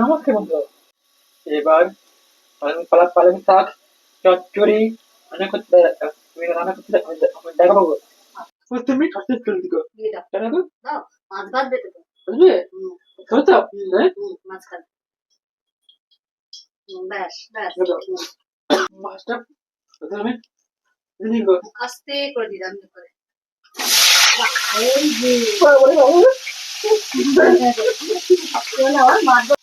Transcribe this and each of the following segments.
আমাকে বন্ধু এবার পালং পালং পালং শাক চচ্চড়ি রান্না করতে তুমি রান্না করতে আমি দেখাবো ও, তুমি ঠাসতে চলে দাও কেন মাছ ভাত তো হ্যাঁ ব্যাস ব্যাস মাছটা আস্তে করে দিলাম করে যে আমার মাছ ভাত- আমি দিয়ে দিলাম। এই মাছটা একটু ফুটতে দিই। বুঝছে হ্যাঁ, হ্যাঁ, হ্যাঁ।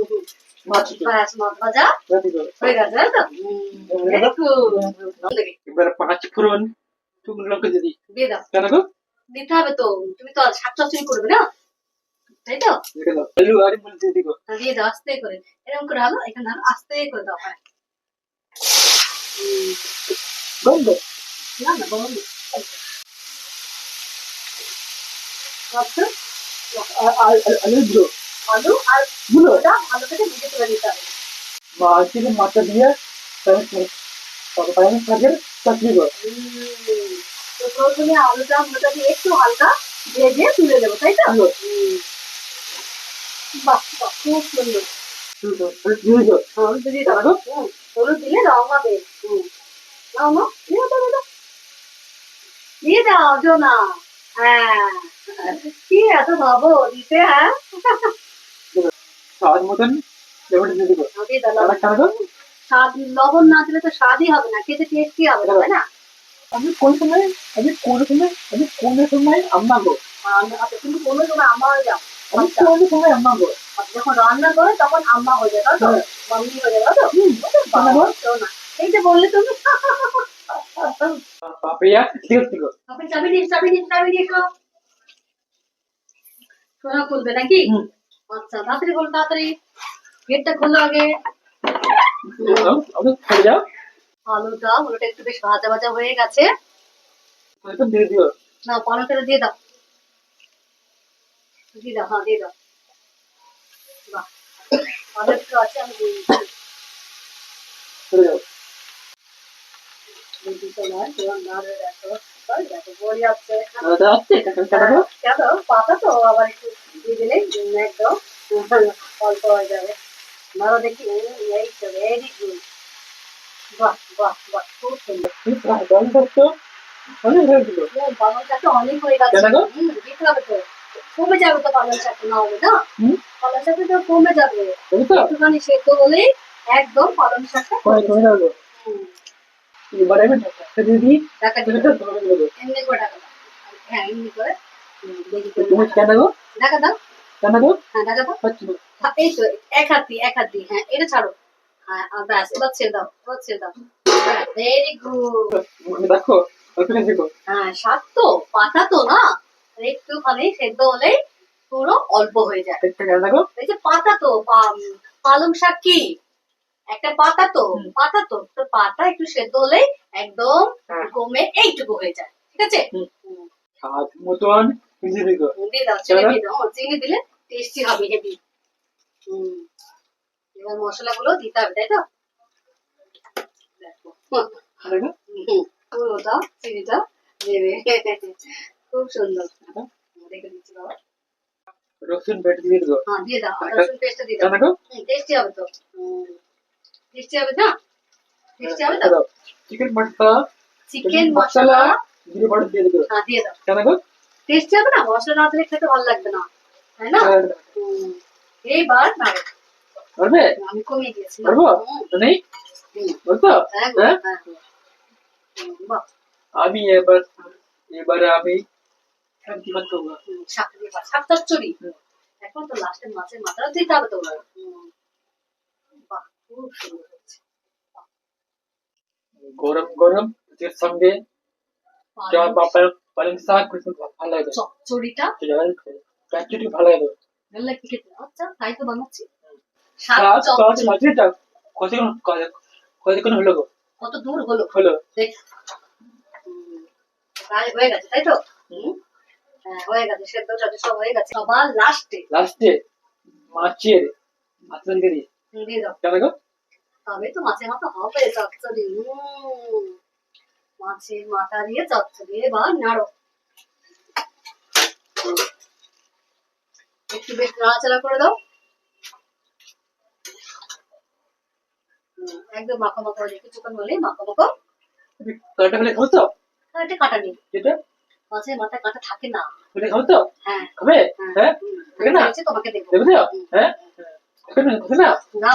এবার পাঁচ ফোড়ন শুকনো লঙ্কা দিয়ে দিই দিয়ে দাও। কেন গো? দিতে হবে তো। তুমি তো শাক চচ্চড়ি করবে না? তাই তো? দাও আলু আর মুড়ি দিয়ে দিগো তা দিয়ে দাও আস্তে করে। এরকম করে হলো এখানে হলো আস্তে করে দাও হ্যাঁ। বন্ধ। না না না। আচ্ছা, আলু দিগো আলু আরগুলো ওটা ভালো করে ভেজে তুলে দিতে হবে। থেকে মাছটা দিয়ে তারপর শাকের চাটনি তো প্রথমে আলুটা মোটা দিয়ে একটু হালকা ভেজে তুলে দেবো তাই তো। বাহ বাহ খুব সুন্দর। দিয়ে দিগো হলুদ দিয়ে দাও কেন হলুদ দিলে রং হবে। হুম। নাও নাও দিয়ে দাও দিয়ে দাও। দিয়ে দাও জোনা। হ্যাঁ। কি এত ভাবো দিতে হ্যাঁ? স্বাদ মতন দিয়ে লবণ। স্বাদ লবণ না দিলে তো স্বাদই হবে না। খেতে টেস্টি হবে না, না? আমি কোন সময় আমি কোন সময় আমি কোন সময় আম্মা গো আচ্ছা, কিন্তু কোনো সময় আম্মা হয়ে যাও। আমি কোন সময় আম্মা গো যখন রান্না করে তখন আম্মা হয়ে যায় তো? হ্যাঁ। মাম্মি হয়ে যায় তো? না। এই যে বললে তুমি। পাপিয়া আপনি চাবি দিন চাবি দিন চাবি একটু সোনা খুলবে নাকি? হুম। আচ্ছা তাড়াতাড়ি বলো তাড়াতাড়ি। গেটটা খোলো আগে। আলুটা আলুটা একটু বেশ ভাজা ভাজা হয়ে গেছে। দিয়ে দিও। না দিয়ে দাও। দিয়ে দাও হ্যাঁ দিয়ে দাও। বাহ আছে আমি দিয়ে দিচ্ছি। কেন? পাতা তো আবার একটু দিয়ে দিলে একদম অল্প হয়ে যাবে। ধরো দেখি এই তো ভেরি গুড বাহ বাহ বাহ খুব সুন্দর। অনেক হয়ে দিল পালং শাকটা অনেক হয়ে গেছে। দিতে হবে তো। কমে যাবে তো পালং শাক না হবে না হুম? পালং তো কমে যাবে। একটুখানি সেদ্ধ হলেই একদম পালং শাকটা কমে যাবে এবারে আমি ঢাকা দিয়ে দিই টাকা তুমি দিবে তো ধরে দেবো এমনি করে টাকা হ্যাঁ এমনি করে হুম, দেখি করে। তুমি কেন গো? টাকা দাও। কেন গো? হ্যাঁ টাকা দাও। হচ্ছে হ্যাঁ, এই তো এক হাত দিয়ে এক হাত দিয়ে হ্যাঁ এটা ছাড়ো। হ্যাঁ ব্যাস এবার ছেড়ে দাও এবার ছেড়ে দাও। ভেরি গুড দেখো ওখানে দেখো। হ্যাঁ শাক তো পাতা তো না? একটুখানি সেদ্ধ হলেই পুরো অল্প হয়ে যায়। এই যে পাতা তো পালং শাক কি? একটা পাতা তো পাতা তো তো পাতা একটু সেদ্ধ হলেই একদম হ্যাঁ। কমে এইটুকু হয়ে যায় ঠিক আছে? মতন। দিয়ে দাও চিনি দিয়ে দাও চিনি দিলে টেস্টি হবে হেভি হুম। এবার মশলাগুলো দিতে হবে তাই তো? দেখো। হুম, দেখো হুম, দেবে। খুব সুন্দর। দেখে দিচ্ছি বাবা। রসুন বেটে দিয়ে হ্যাঁ দিয়ে দাও। রসুন দিয়ে দাও। টেস্টি হবে তো। টেস্টি হবে না টেস্টি হবে তো? Chicken masala chicken masala. দিয়ে দেবো। হ্যাঁ দিয়ে দাও। টেস্টি হবে না? মশলা না দিলে খেতে ভালো লাগবে না। তাই না? এইবার নাড়ো। পারবে? আমি কমিয়ে দিয়েছি। পারব? নেই বলতো হ্যাঁ হ্যাঁ? হ্যাঁ আমি এবার এবারে আমি। এখন তো লাস্টে মাছের মাথাটা দিতে হবে বাহ খুব সুন্দর হচ্ছে গরম গরম সঙ্গে চা পালং পালং ভালো লাগে। ভালো লাগে। কি খেতে। আচ্ছা তাই তো বানাচ্ছি। কতক্ষণ কতক্ষণ হলো গো। কত দূর হলো? হলো। দেখ। হয়ে গেছে তাই তো? হ্যাঁ হয়ে গেছে সব হয়ে গেছে। সবার লাস্টে লাস্টে মাছের মাছের গেরি দিয়ে দাও। কেন গো? তবে তো মাছের মাথা হবে চচ্চড়ি। মাছের মাথা দিয়ে চচ্চড়ি এবার নাড়ো। একটু বেশ নাড়াচাড়া করে দাও। একদম মাখো মাখো হয়ে কিছুক্ষণ হলে মাখো মাখো কাটা ফেলে খাও তো? আর এটা কাটা নেই। এটা? মাছের মাথা কাটা থাকে না। ফেলে খাও তো? হ্যাঁ। খাবে? হ্যাঁ। হুম, থাকে না? হয়েছে তোমাকে দেবো। দেখো তো? হ্যাঁ? খাবে না?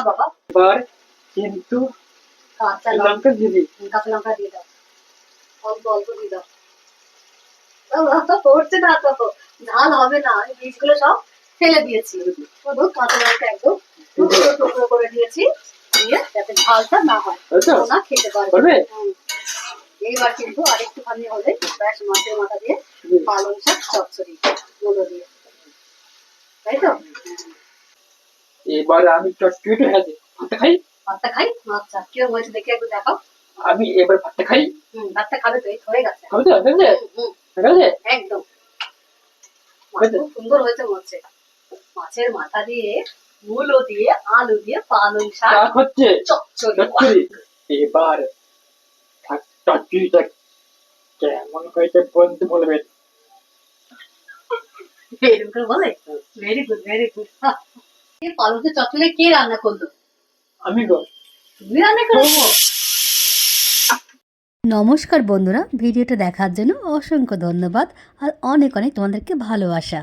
বাবা। কিন্তু কাঁচা লঙ্কা। লঙ্কা দিয়ে দিই কাঁচা লঙ্কা দিয়ে দাও। অল্প অল্প পড়ছে না তো। ঝাল হবে না। বীজগুলো সব ফেলে দিয়েছি শুধু কাঁচা লঙ্কা একদম টুকরো টুকরো করে দিয়েছি। দিয়ে যাতে ঝালটা না হয়। না খেতে পারবে। এইবার কিন্তু আরেকটুখানি হলে ব্যাস মাছের মাথা দিয়ে পালং শাক চচ্চড়ি গুলো দিয়ে। তাই তো? এবার আমি চটচটি হয়ে যাই ভাতটা খাই? ভাতটা। খাই আচ্ছা কিরম হয়েছে দেখে একটু দেখাও। আমি এবার ভাতটা খাই? ভাতটা খাবে তো হয়ে গেছে। খাবে তো একদম। খুব সুন্দর হয়েছে হচ্ছে মাছের মাথা দিয়ে মূলো দিয়ে আলু দিয়ে পালং শাক হচ্ছে। চচ্চড়ি। এবার কেমন হয়েছে বলতে বলবেন এরকম করে বলে? ভেরি গুড ভেরি গুড পালং চচ্চড়ি কে রান্না করল? আমি গো। তুমি রান্না করব নমস্কার বন্ধুরা ভিডিওটা দেখার জন্য অসংখ্য ধন্যবাদ আর অনেক অনেক তোমাদেরকে ভালোবাসা।